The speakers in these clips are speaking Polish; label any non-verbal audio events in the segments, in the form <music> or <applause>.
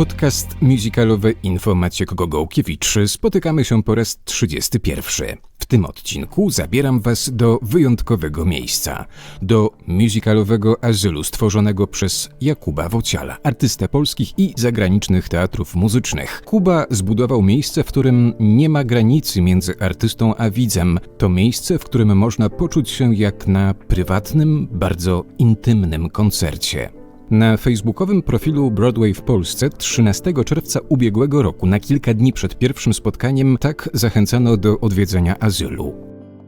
Podcast musicalowy Info Maciek Gogołkiewicz. Spotykamy się po raz 31. W tym odcinku zabieram Was do wyjątkowego miejsca. Do musicalowego azylu stworzonego przez Jakuba Wociala, artystę polskich i zagranicznych teatrów muzycznych. Kuba zbudował miejsce, w którym nie ma granicy między artystą a widzem. To miejsce, w którym można poczuć się jak na prywatnym, bardzo intymnym koncercie. Na facebookowym profilu Broadway w Polsce 13 czerwca ubiegłego roku, na kilka dni przed pierwszym spotkaniem, tak zachęcano do odwiedzenia azylu.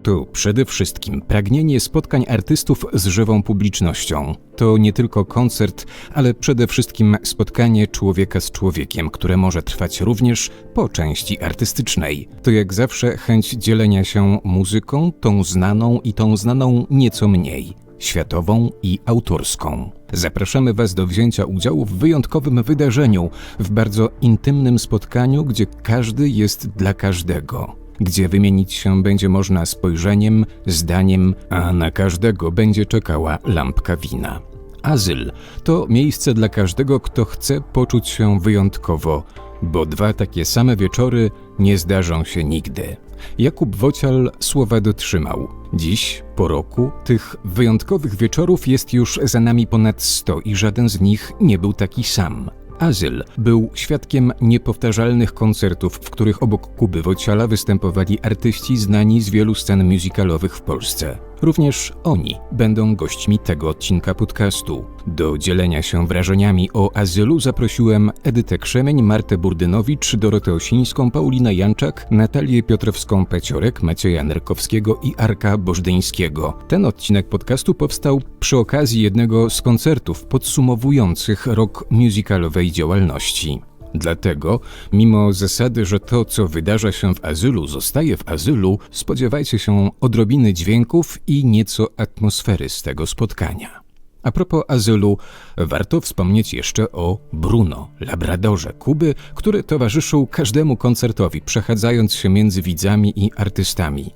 To przede wszystkim pragnienie spotkań artystów z żywą publicznością. To nie tylko koncert, ale przede wszystkim spotkanie człowieka z człowiekiem, które może trwać również po części artystycznej. To jak zawsze chęć dzielenia się muzyką, tą znaną i tą znaną nieco mniej światową i autorską. Zapraszamy Was do wzięcia udziału w wyjątkowym wydarzeniu, w bardzo intymnym spotkaniu, gdzie każdy jest dla każdego. Gdzie wymienić się będzie można spojrzeniem, zdaniem, a na każdego będzie czekała lampka wina. Azyl to miejsce dla każdego, kto chce poczuć się wyjątkowo, bo dwa takie same wieczory nie zdarzą się nigdy. Jakub Wocial słowa dotrzymał. Dziś, po roku, tych wyjątkowych wieczorów jest już za nami ponad sto i żaden z nich nie był taki sam. Azyl był świadkiem niepowtarzalnych koncertów, w których obok Kuby Wociala występowali artyści znani z wielu scen musicalowych w Polsce. Również oni będą gośćmi tego odcinka podcastu. Do dzielenia się wrażeniami o azylu zaprosiłem Edytę Krzemień, Martę Burdynowicz, Dorotę Osińską, Paulinę Janczak, Natalię Piotrowską-Peciorek, Macieja Nerkowskiego i Arka Bożdyńskiego. Ten odcinek podcastu powstał przy okazji jednego z koncertów podsumowujących rok musicalowej działalności. Dlatego, mimo zasady, że to, co wydarza się w azylu, zostaje w azylu, spodziewajcie się odrobiny dźwięków i nieco atmosfery z tego spotkania. A propos azylu, warto wspomnieć jeszcze o Bruno, labradorze Kuby, który towarzyszył każdemu koncertowi, przechadzając się między widzami i artystami.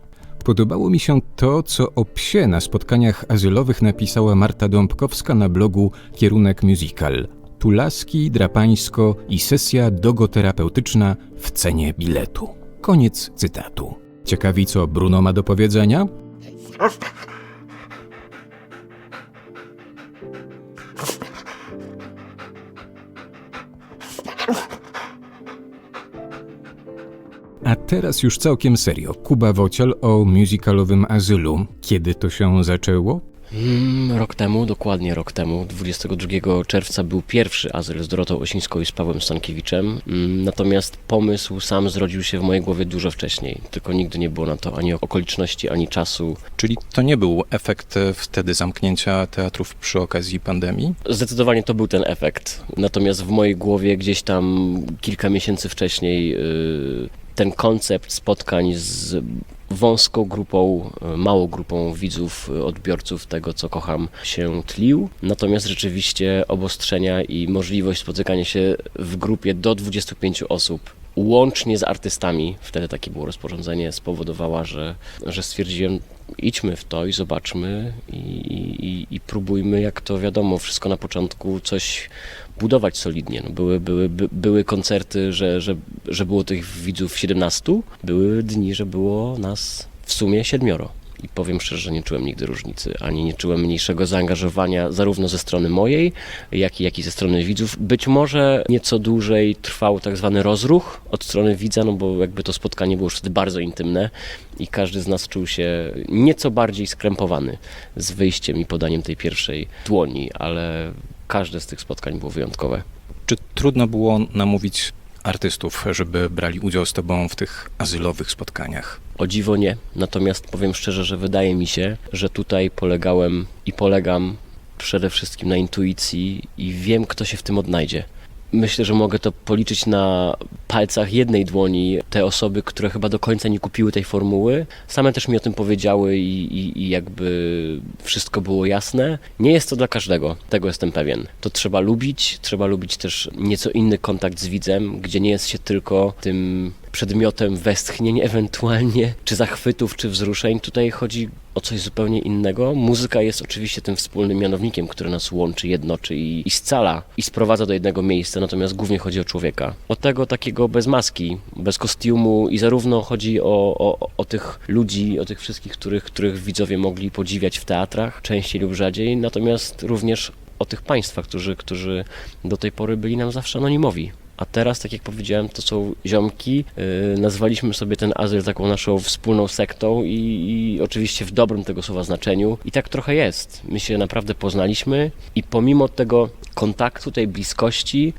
Podobało mi się to, co o psie na spotkaniach azylowych napisała Marta Dąbkowska na blogu Kierunek Musical. Tulaski, drapańsko i sesja dogoterapeutyczna w cenie biletu. Koniec cytatu. Ciekawi, co Bruno ma do powiedzenia? A teraz już całkiem serio. Kuba Wociel o musicalowym azylu. Kiedy to się zaczęło? Mm, rok temu, dokładnie rok temu, 22 czerwca był pierwszy azyl z Dorotą Osińską i z Pawłem Stankiewiczem. Mm, natomiast pomysł sam zrodził się w mojej głowie dużo wcześniej, tylko nigdy nie było na to ani okoliczności, ani czasu. Czyli to nie był efekt e, wtedy zamknięcia teatrów przy okazji pandemii? Zdecydowanie to był ten efekt. Natomiast w mojej głowie gdzieś tam kilka miesięcy wcześniej yy, ten koncept spotkań z wąską grupą, e, małą grupą widzów, e, odbiorców tego, co kocham, się tlił. Natomiast rzeczywiście obostrzenia i możliwość spotykania się w grupie do 25 osób łącznie z artystami, wtedy takie było rozporządzenie, spowodowała, że, że stwierdziłem, idźmy w to i zobaczmy i, i, i próbujmy, jak to wiadomo, wszystko na początku coś budować solidnie. No były, były, by, były koncerty, że, że, że było tych widzów 17, były dni, że było nas w sumie siedmioro. I powiem szczerze, że nie czułem nigdy różnicy, ani nie czułem mniejszego zaangażowania zarówno ze strony mojej, jak i, jak i ze strony widzów. Być może nieco dłużej trwał tak zwany rozruch od strony widza, no bo jakby to spotkanie było już wtedy bardzo intymne i każdy z nas czuł się nieco bardziej skrępowany z wyjściem i podaniem tej pierwszej dłoni, ale każde z tych spotkań było wyjątkowe. Czy trudno było namówić artystów, żeby brali udział z Tobą w tych azylowych spotkaniach? O dziwo nie. Natomiast powiem szczerze, że wydaje mi się, że tutaj polegałem i polegam przede wszystkim na intuicji i wiem, kto się w tym odnajdzie. Myślę, że mogę to policzyć na palcach jednej dłoni. Te osoby, które chyba do końca nie kupiły tej formuły, same też mi o tym powiedziały i, i, i, jakby wszystko było jasne. Nie jest to dla każdego, tego jestem pewien. To trzeba lubić, trzeba lubić też nieco inny kontakt z widzem, gdzie nie jest się tylko tym przedmiotem westchnień ewentualnie, czy zachwytów, czy wzruszeń. Tutaj chodzi o coś zupełnie innego. Muzyka jest oczywiście tym wspólnym mianownikiem, który nas łączy, jednoczy i, i scala i sprowadza do jednego miejsca, natomiast głównie chodzi o człowieka. O tego takiego bez maski, bez kostiumu i zarówno chodzi o, o, o tych ludzi, o tych wszystkich, których, których widzowie mogli podziwiać w teatrach, częściej lub rzadziej, natomiast również o tych państwach, którzy, którzy do tej pory byli nam zawsze anonimowi. A teraz, tak jak powiedziałem, to są ziomki. Yy, nazwaliśmy sobie ten azyl taką naszą wspólną sektą i, i oczywiście w dobrym tego słowa znaczeniu. I tak trochę jest. My się naprawdę poznaliśmy i pomimo tego kontaktu, tej bliskości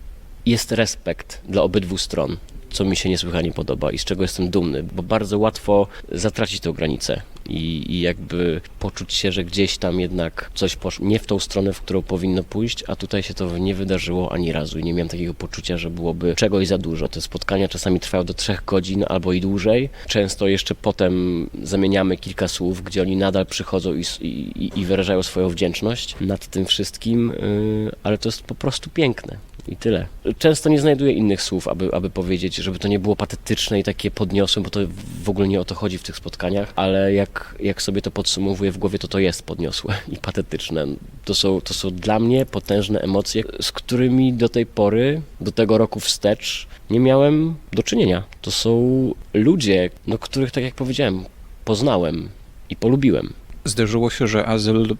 jest respekt dla obydwu stron co mi się niesłychanie podoba i z czego jestem dumny, bo bardzo łatwo zatracić tę granicę i, i jakby poczuć się, że gdzieś tam jednak coś poszło nie w tą stronę, w którą powinno pójść, a tutaj się to nie wydarzyło ani razu i nie miałem takiego poczucia, że byłoby czegoś za dużo. Te spotkania czasami trwają do trzech godzin albo i dłużej. Często jeszcze potem zamieniamy kilka słów, gdzie oni nadal przychodzą i, i, i wyrażają swoją wdzięczność nad tym wszystkim, yy, ale to jest po prostu piękne. I tyle. Często nie znajduję innych słów, aby, aby powiedzieć, żeby to nie było patetyczne i takie podniosłe, bo to w ogóle nie o to chodzi w tych spotkaniach, ale jak, jak sobie to podsumowuję w głowie, to to jest podniosłe <laughs> i patetyczne. To są, to są dla mnie potężne emocje, z którymi do tej pory, do tego roku wstecz, nie miałem do czynienia. To są ludzie, no, których, tak jak powiedziałem, poznałem i polubiłem. Zdarzyło się, że azyl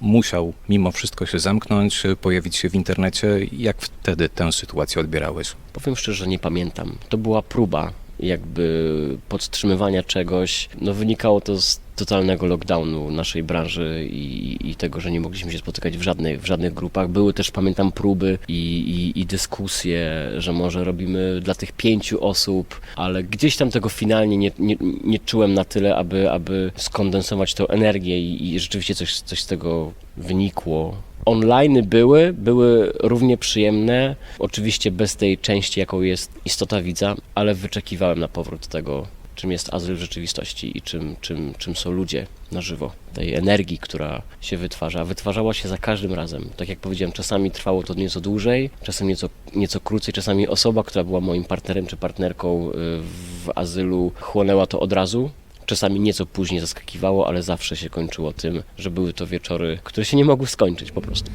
musiał mimo wszystko się zamknąć, pojawić się w internecie. Jak wtedy tę sytuację odbierałeś? Powiem szczerze, nie pamiętam. To była próba jakby podtrzymywania czegoś. No wynikało to z totalnego lockdownu naszej branży i, i tego, że nie mogliśmy się spotykać w żadnych, w żadnych grupach. Były też, pamiętam, próby i, i, i dyskusje, że może robimy dla tych pięciu osób, ale gdzieś tam tego finalnie nie, nie, nie czułem na tyle, aby, aby skondensować tą energię i, i rzeczywiście coś, coś z tego wynikło. Online były, były równie przyjemne, oczywiście bez tej części, jaką jest istota widza, ale wyczekiwałem na powrót tego, czym jest azyl w rzeczywistości i czym, czym, czym są ludzie na żywo. Tej energii, która się wytwarza, wytwarzała się za każdym razem. Tak jak powiedziałem, czasami trwało to nieco dłużej, czasem nieco, nieco krócej, czasami osoba, która była moim partnerem czy partnerką y, w azylu, chłonęła to od razu, Czasami nieco później zaskakiwało, ale zawsze się kończyło tym, że były to wieczory, które się nie mogły skończyć po prostu.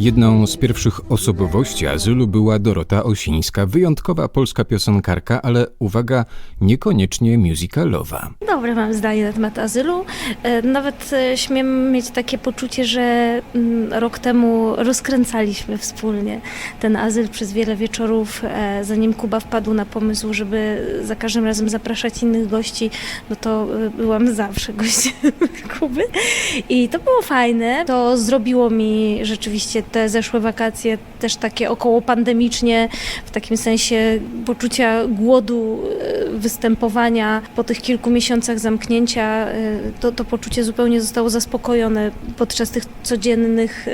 Jedną z pierwszych osobowości azylu była Dorota Osińska, wyjątkowa polska piosenkarka, ale uwaga, niekoniecznie musicalowa. Dobre mam zdanie na temat azylu. E, Nawet e, śmiem mieć takie poczucie, że mm, rok temu rozkręcaliśmy wspólnie ten azyl przez wiele wieczorów, e, zanim Kuba wpadł na pomysł, żeby za każdym razem zapraszać innych gości, no to byłam zawsze gościem <laughs> Kuby. I to było fajne. To zrobiło mi rzeczywiście te zeszłe wakacje też takie około pandemicznie, w takim sensie poczucia głodu e, występowania po tych kilku miesiącach zamknięcia. e, To, to poczucie zupełnie zostało zaspokojone podczas tych codziennych e,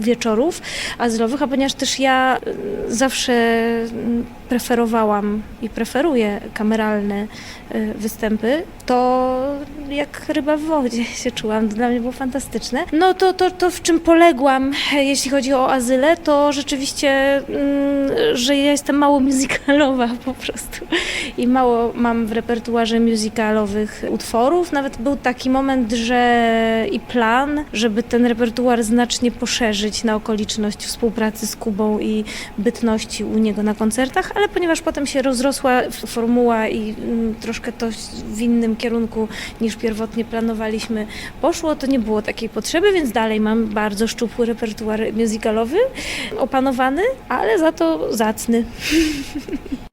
wieczorów azylowych, a ponieważ też ja zawsze mm, preferowałam i preferuję kameralne występy, to jak ryba w wodzie <laughs> się czułam. To dla mnie było fantastyczne. No to, to, to w czym poległam, e, jeśli chodzi o azylę, to rzeczywiście, mm, że ja jestem mało musicalowa po prostu i mało mam w repertuarze musicalowych utworów. Nawet był taki moment, że i plan, żeby ten repertuar znacznie poszerzyć na okoliczność współpracy z Kubą i bytności u niego na koncertach, ale ponieważ potem się rozrosła formuła i mm, troszkę to w innym kierunku niż pierwotnie planowaliśmy poszło, to nie było takiej potrzeby, więc dalej mam bardzo szczupły repertuar musicalowy, opanowany, ale za to zacny. <laughs>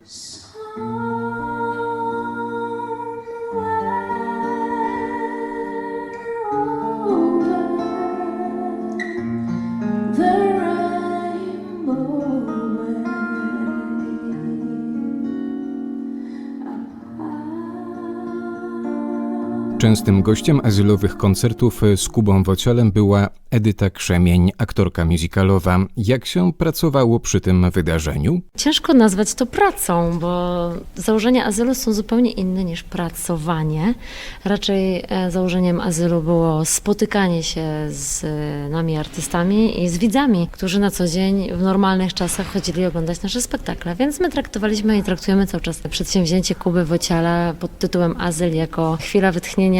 Częstym gościem azylowych koncertów z Kubą Wociolem była Edyta Krzemień, aktorka musicalowa. Jak się pracowało przy tym wydarzeniu? Ciężko nazwać to pracą, bo założenia azylu są zupełnie inne niż pracowanie. Raczej e, założeniem azylu było spotykanie się z e, nami artystami i z widzami, którzy na co dzień w normalnych czasach chodzili oglądać nasze spektakle. Więc my traktowaliśmy i traktujemy cały czas przedsięwzięcie Kuby Wociala pod tytułem Azyl jako chwila wytchnienia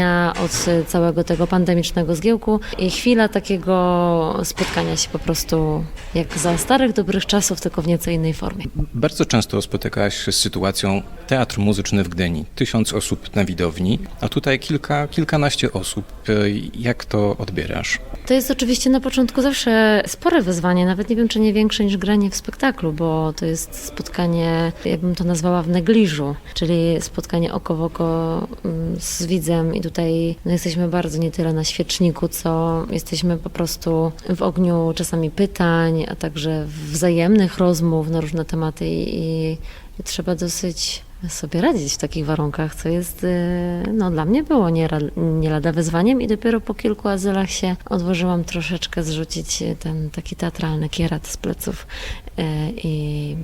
od e, całego tego pandemicznego zgiełku i chwila takiego spotkania się po prostu jak za starych, dobrych czasów, tylko w nieco innej formie. Bardzo często spotykałaś się z sytuacją teatr muzyczny w Gdyni. Tysiąc osób na widowni, a tutaj kilka, kilkanaście osób. E, Jak to odbierasz? To jest oczywiście na początku zawsze spore wyzwanie, nawet nie wiem, czy nie większe niż granie w spektaklu, bo to jest spotkanie, jakbym to nazwała, w negliżu, czyli spotkanie oko w oko mm, z widzem i tutaj no, jesteśmy bardzo nie tyle na świeczniku, co jesteśmy po prostu w ogniu czasami pytań, a także wzajemnych rozmów na różne tematy i, i trzeba dosyć sobie radzić w takich warunkach, co jest, e, no dla mnie było nie, nie lada wyzwaniem i dopiero po kilku azylach się odważyłam troszeczkę zrzucić ten taki teatralny kierat z pleców e, i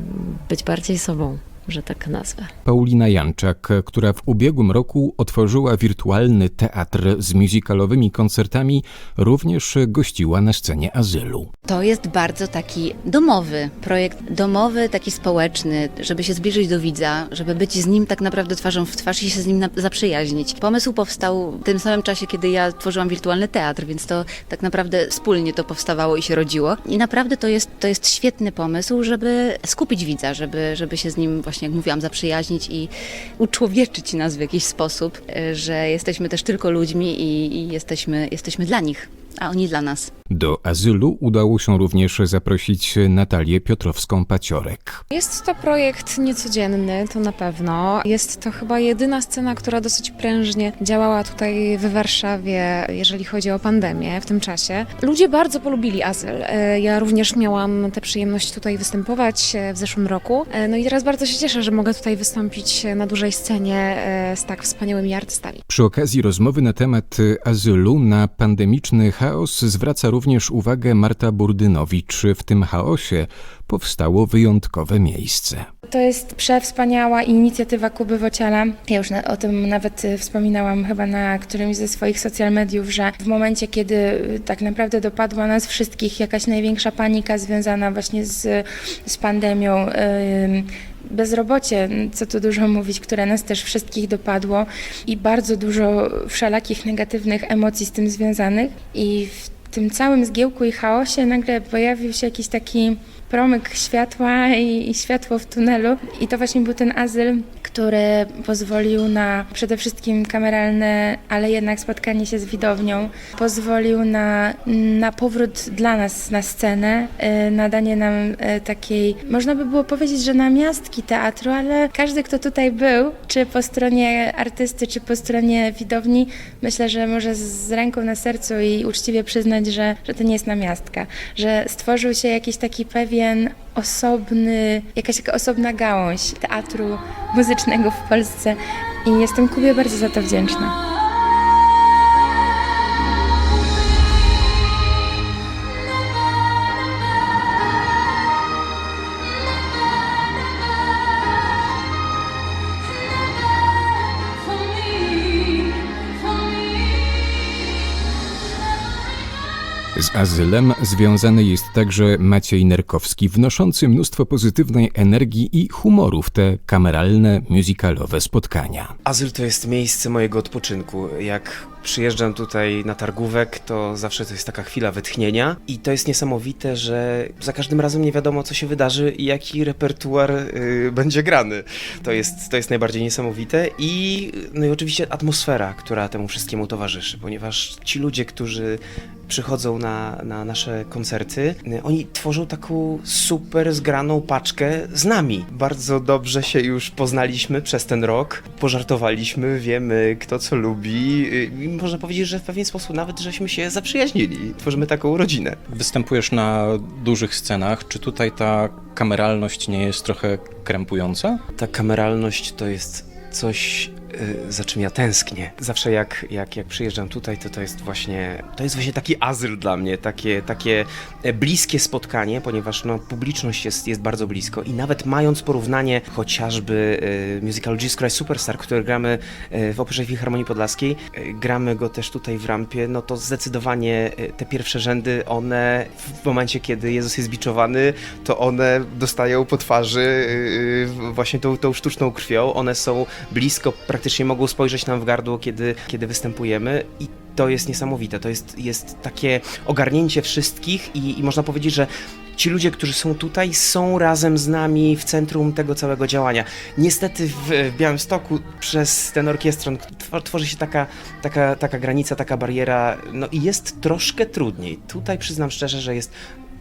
być bardziej sobą, że tak nazwę. Paulina Janczak, która w ubiegłym roku otworzyła wirtualny teatr z musicalowymi koncertami, również gościła na scenie azylu. To jest bardzo taki domowy projekt, domowy, taki społeczny, żeby się zbliżyć do widza, żeby być z nim tak naprawdę twarzą w twarz i się z nim zaprzyjaźnić. Pomysł powstał w tym samym czasie, kiedy ja tworzyłam wirtualny teatr, więc to tak naprawdę wspólnie to powstawało i się rodziło. I naprawdę to jest, to jest świetny pomysł, żeby skupić widza, żeby, żeby się z nim właśnie, jak mówiłam, zaprzyjaźnić i uczłowieczyć nas w jakiś sposób, e, że jesteśmy też tylko ludźmi i, i jesteśmy, jesteśmy dla nich, a oni dla nas. Do azylu udało się również zaprosić Natalię Piotrowską-Paciorek. Jest to projekt niecodzienny, to na pewno. Jest to chyba jedyna scena, która dosyć prężnie działała tutaj w Warszawie, jeżeli chodzi o pandemię w tym czasie. Ludzie bardzo polubili azyl. E, Ja również miałam tę przyjemność tutaj występować e, w zeszłym roku. E, No i teraz bardzo się cieszę, że mogę tutaj wystąpić na dużej scenie z tak wspaniałymi artystami. Przy okazji rozmowy na temat azylu na pandemiczny chaos zwraca również uwagę Marta Burdynowicz. W tym chaosie powstało wyjątkowe miejsce. To jest przewspaniała inicjatywa Kuby Wociala. Ja już na, o tym nawet y, wspominałam chyba na którymś ze swoich social mediów, że w momencie, kiedy y, tak naprawdę dopadła nas wszystkich jakaś największa panika związana właśnie z, z pandemią, ym, bezrobocie, co tu dużo mówić, które nas też wszystkich dopadło i bardzo dużo wszelakich negatywnych emocji z tym związanych i w tym całym zgiełku i chaosie nagle pojawił się jakiś taki promyk światła i, i światło w tunelu. I to właśnie był ten azyl, który pozwolił na przede wszystkim kameralne, ale jednak spotkanie się z widownią. Pozwolił na, na powrót dla nas na scenę, y, nadanie nam y, takiej, można by było powiedzieć, że namiastki teatru, ale każdy, kto tutaj był, czy po stronie artysty, czy po stronie widowni, myślę, że może z ręką na sercu i uczciwie przyznać, że, że to nie jest namiastka, że stworzył się jakiś taki pewien osobny, jakaś taka osobna gałąź teatru muzycznego w Polsce i jestem Kubie bardzo za to wdzięczna. Z azylem związany jest także Maciej Nerkowski, wnoszący mnóstwo pozytywnej energii i humoru w te kameralne, musicalowe spotkania. Azyl to jest miejsce mojego odpoczynku. Jak przyjeżdżam tutaj na targówek, to zawsze to jest taka chwila wytchnienia i to jest niesamowite, że za każdym razem nie wiadomo, co się wydarzy i jaki repertuar y, będzie grany. To jest, to jest najbardziej niesamowite i, no i oczywiście atmosfera, która temu wszystkiemu towarzyszy, ponieważ ci ludzie, którzy przychodzą na, na nasze koncerty, y, oni tworzą taką super zgraną paczkę z nami. Bardzo dobrze się już poznaliśmy przez ten rok, pożartowaliśmy, wiemy kto co lubi y, i można powiedzieć, że w pewien sposób nawet żeśmy się zaprzyjaźnili. Tworzymy taką rodzinę. Występujesz na dużych scenach. Czy tutaj ta kameralność nie jest trochę krępująca? Ta kameralność to jest coś za czym ja tęsknię. Zawsze jak, jak, jak przyjeżdżam tutaj, to to jest właśnie, to jest właśnie taki azyl dla mnie, takie, takie e, bliskie spotkanie, ponieważ no, publiczność jest, jest bardzo blisko i nawet mając porównanie chociażby y, musicalu Jesus Christ Superstar, który gramy y, w Operze Filharmonii Podlaskiej, y, gramy go też tutaj w rampie, no to zdecydowanie y, te pierwsze rzędy, one w momencie, kiedy Jezus jest biczowany, to one dostają po twarzy y, y, właśnie tą, tą sztuczną krwią, one są blisko, praktycznie mogą spojrzeć nam w gardło, kiedy, kiedy występujemy i to jest niesamowite, to jest, jest takie ogarnięcie wszystkich i, i można powiedzieć, że ci ludzie, którzy są tutaj, są razem z nami w centrum tego całego działania. Niestety w, w Białymstoku przez ten orkiestron tw- tworzy się taka, taka, taka granica, taka bariera, no i jest troszkę trudniej. Tutaj przyznam szczerze, że jest,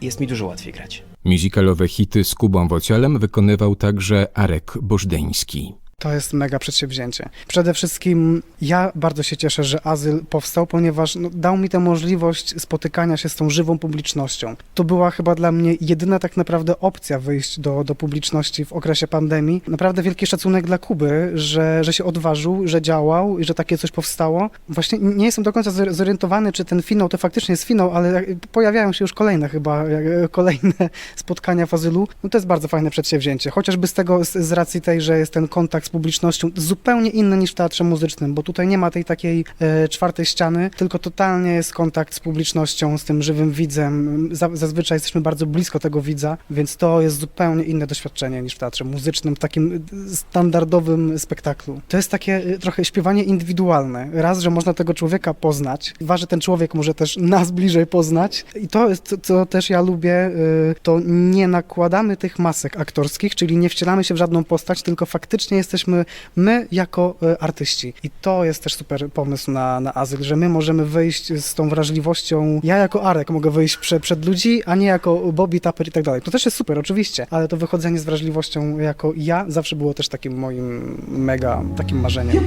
jest mi dużo łatwiej grać. Musicalowe hity z Kubą Wocielem wykonywał także Arek Bożdeński. To jest mega przedsięwzięcie. Przede wszystkim ja bardzo się cieszę, że Azyl powstał, ponieważ no, dał mi tę możliwość spotykania się z tą żywą publicznością. To była chyba dla mnie jedyna tak naprawdę opcja wyjść do, do publiczności w okresie pandemii. Naprawdę wielki szacunek dla Kuby, że, że się odważył, że działał i że takie coś powstało. Właśnie nie jestem do końca zor- zorientowany, czy ten finał to faktycznie jest finał, ale pojawiają się już kolejne chyba, <laughs> kolejne spotkania w Azylu. No to jest bardzo fajne przedsięwzięcie. Chociażby z tego, z, z racji tej, że jest ten kontakt z publicznością zupełnie inny niż w teatrze muzycznym, bo tutaj nie ma tej takiej e, czwartej ściany, tylko totalnie jest kontakt z publicznością, z tym żywym widzem. Za, zazwyczaj jesteśmy bardzo blisko tego widza, więc to jest zupełnie inne doświadczenie niż w teatrze muzycznym, w takim e, standardowym spektaklu. To jest takie e, trochę śpiewanie indywidualne. Raz, że można tego człowieka poznać, dwa, że ten człowiek może też nas bliżej poznać i to jest, co też ja lubię, e, to nie nakładamy tych masek aktorskich, czyli nie wcielamy się w żadną postać, tylko faktycznie jesteśmy my jako e, artyści. I to jest też super pomysł na, na azyl, że my możemy wyjść z tą wrażliwością. Ja jako Arek mogę wyjść prze, przed ludzi, a nie jako Bobby, Tapper i tak dalej. To też jest super, oczywiście, ale to wychodzenie z wrażliwością jako ja zawsze było też takim moim mega takim marzeniem.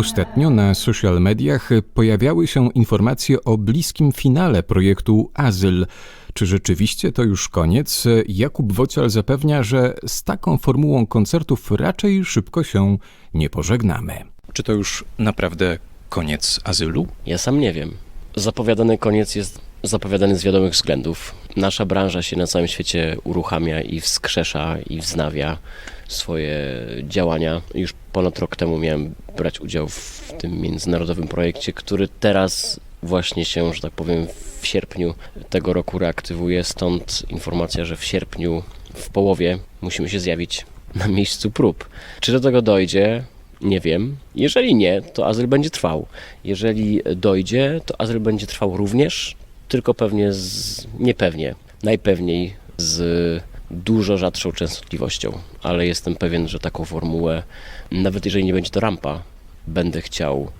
Ostatnio na social mediach pojawiały się informacje o bliskim finale projektu Azyl. Czy rzeczywiście to już koniec? Jakub Wocial zapewnia, że z taką formułą koncertów raczej szybko się nie pożegnamy. Czy to już naprawdę koniec azylu? Ja sam nie wiem. Zapowiadany koniec jest zapowiadany z wiadomych względów. Nasza branża się na całym świecie uruchamia i wskrzesza i wznawia swoje działania. Już ponad rok temu miałem brać udział w tym międzynarodowym projekcie, który teraz właśnie się, że tak powiem, w sierpniu tego roku reaktywuje. Stąd informacja, że w sierpniu w połowie musimy się zjawić na miejscu prób. Czy do tego dojdzie? Nie wiem. Jeżeli nie, to azyl będzie trwał. Jeżeli dojdzie, to azyl będzie trwał również, tylko pewnie z, niepewnie, najpewniej z dużo rzadszą częstotliwością, ale jestem pewien, że taką formułę, nawet jeżeli nie będzie to rampa, będę chciał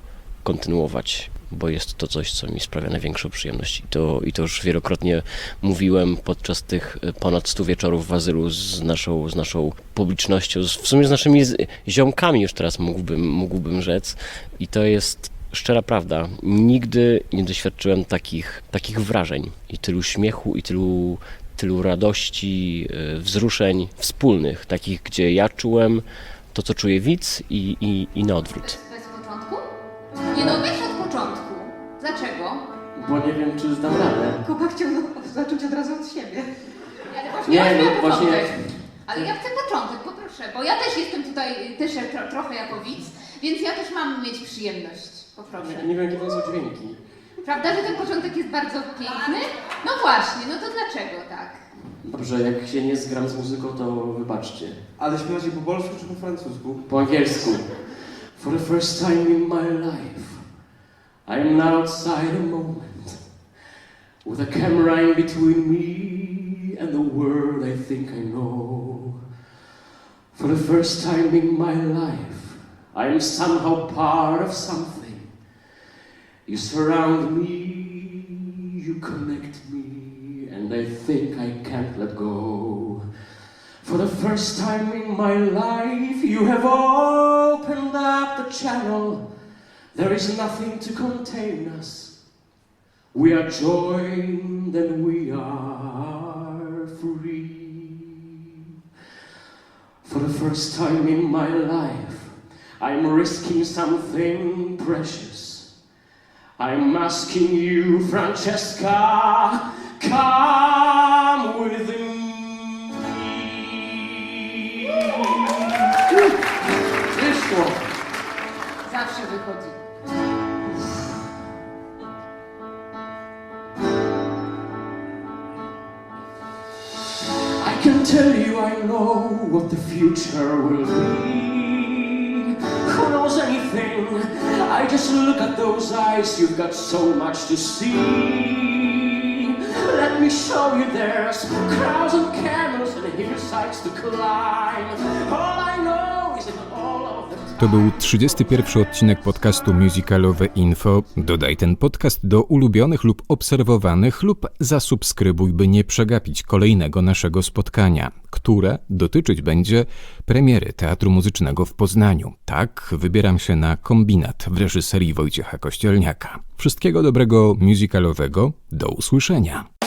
kontynuować, bo jest to coś, co mi sprawia największą przyjemność. I to, i to już wielokrotnie mówiłem podczas tych ponad 100 wieczorów w azylu z naszą, z naszą publicznością, w sumie z naszymi ziomkami już teraz mógłbym, mógłbym rzec. I to jest szczera prawda. Nigdy nie doświadczyłem takich, takich wrażeń i tylu śmiechu, i tylu, tylu radości, y, wzruszeń wspólnych, takich, gdzie ja czułem to, co czuje widz i, i, i na odwrót. Bez początku? Nie no, weź od początku. Dlaczego? Bo nie wiem, czy zdam radę. Kuba chciał zacząć od razu od siebie. Ale właśnie Nie, no chcę właśnie- początek. Ale ja chcę początek, poproszę, bo ja też jestem tutaj też tro, trochę jako widz, więc ja też mam mieć przyjemność. Poproszę. Nie wiem, jakie to są dźwięki. Prawda, że ten początek jest bardzo piękny? No właśnie, no to dlaczego tak? Dobrze, jak się nie zgram z muzyką, to wybaczcie. Ale śpiewacie po polsku czy po francusku? Po angielsku. For the first time in my life, I am now outside a moment. With a camera in between me and the world I think I know. For the first time in my life, I am somehow part of something. You surround me, you connect me, and I think I can't let go. For the first time in my life, you have opened up the channel. There is nothing to contain us. We are joined and we are free. For the first time in my life, I'm risking something precious. I'm asking you, Francesca, come with me. Wyszło. Zawsze wychodzi. I can tell you I know what the future will be. Who knows anything? I just look at those eyes, you've got so much to see. Let me show you there's crowds and camels and hillsides to climb. All I know is of the To był 31 odcinek podcastu Musicalowe Info. Dodaj ten podcast do ulubionych lub obserwowanych lub zasubskrybuj, by nie przegapić kolejnego naszego spotkania, które dotyczyć będzie premiery Teatru Muzycznego w Poznaniu. Tak, wybieram się na kombinat w reżyserii Wojciecha Kościelniaka. Wszystkiego dobrego musicalowego, do usłyszenia.